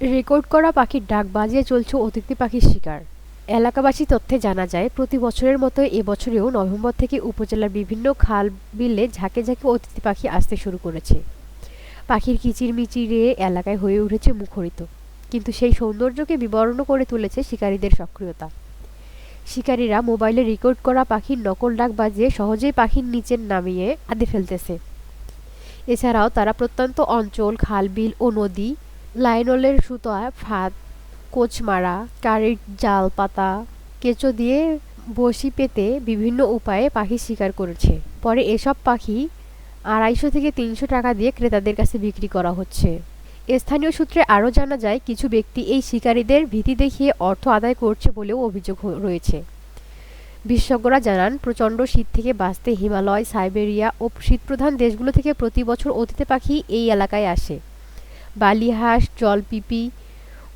Record করা পাখির ডাক বাজিয়ে চলছে অতিথি পাখির শিকার। এলাকাবাসী তথ্যে জানা যায়, প্রতি বছরের মতো এবছরেও নভেম্বর থেকে উপজেলার বিভিন্ন খাল বিলে ঝাঁকে ঝাঁকে অতিথি পাখি আসতে শুরু করেছে। পাখির কিচিরমিচিরে এলাকায় হয়ে উঠেছে মুখরিত, কিন্তু সেই সৌন্দর্যকে বিবর্ণ করে তুলেছে শিকারীদের সক্রিয়তা। শিকারীরা মোবাইলে রেকর্ড করা পাখির নকল ডাক বাজিয়ে সহজেই পাখির নিচে নামিয়ে আদে ফেলতেছে। এছাড়াও তারা প্রত্যন্ত অঞ্চল, খাল বিল ও নদী লাইনলের সুতোয় ফাঁদ, কোচমারা কারেন্ট জাল পাতা কেঁচো দিয়ে বসি পেতে বিভিন্ন উপায়ে পাখি শিকার করেছে। পরে এসব পাখি আড়াইশো থেকে তিনশো টাকা দিয়ে ক্রেতাদের কাছে বিক্রি করা হচ্ছে। স্থানীয় সূত্রে আরও জানা যায়, কিছু ব্যক্তি এই শিকারীদের ভীতি দেখিয়ে অর্থ আদায় করছে বলেও অভিযোগ রয়েছে। বিশেষজ্ঞরা জানান, প্রচণ্ড শীত থেকে বাঁচতে হিমালয়, সাইবেরিয়া ও শীতপ্রধান দেশগুলো থেকে প্রতি বছর অতিথি পাখি এই এলাকায় আসে। বালিহাঁস, জলপিপি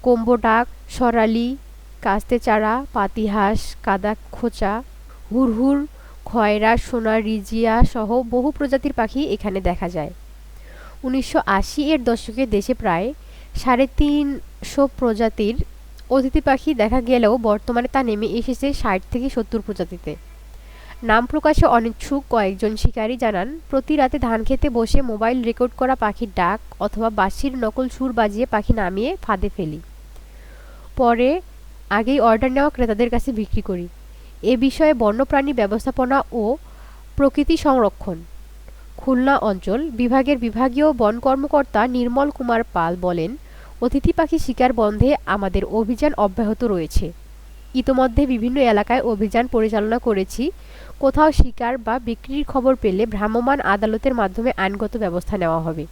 কোম্বোডাক সরালি কাস্তে চারা পাতিহাঁস কাদা খোঁচা, হুরহুর, খয়রা, সোনা, রিজিয়া সহ বহু প্রজাতির পাখি এখানে দেখা যায়। উনিশশো আশি এর দশকে দেশে প্রায় সাড়ে তিনশো প্রজাতির অতিথি পাখি দেখা গেলেও বর্তমানে তা নেমে এসেছে ষাট থেকে সত্তর প্রজাতিতে। নাম প্রকাশে অনিচ্ছুক কয়েকজন শিকারী জানান, প্রতি রাতে ধান খেতে বসে মোবাইল রেকর্ড করা পাখির ডাক অথবা বাঁশির নকল সুর বাজিয়ে পাখি নামিয়ে ফাঁদে ফেলি। পরে আগেই অর্ডার নেওয়া ক্রেতাদের কাছে বিক্রি করি। এ বিষয়ে বন্যপ্রাণী ব্যবস্থাপনা ও প্রকৃতি সংরক্ষণ, খুলনা অঞ্চল বিভাগের বিভাগীয় বন কর্মকর্তা নির্মল কুমার পাল বলেন, অতিথি পাখি শিকার বন্ধে আমাদের অভিযান অব্যাহত রয়েছে। ইতোমধ্যে বিভিন্ন এলাকায় অভিযান পরিচালনা করেছি। কোথাও শিকার বা বিক্রির খবর পেলে ভ্রাম্যমাণ আদালতের মাধ্যমে আইনগত ব্যবস্থা নেওয়া হবে।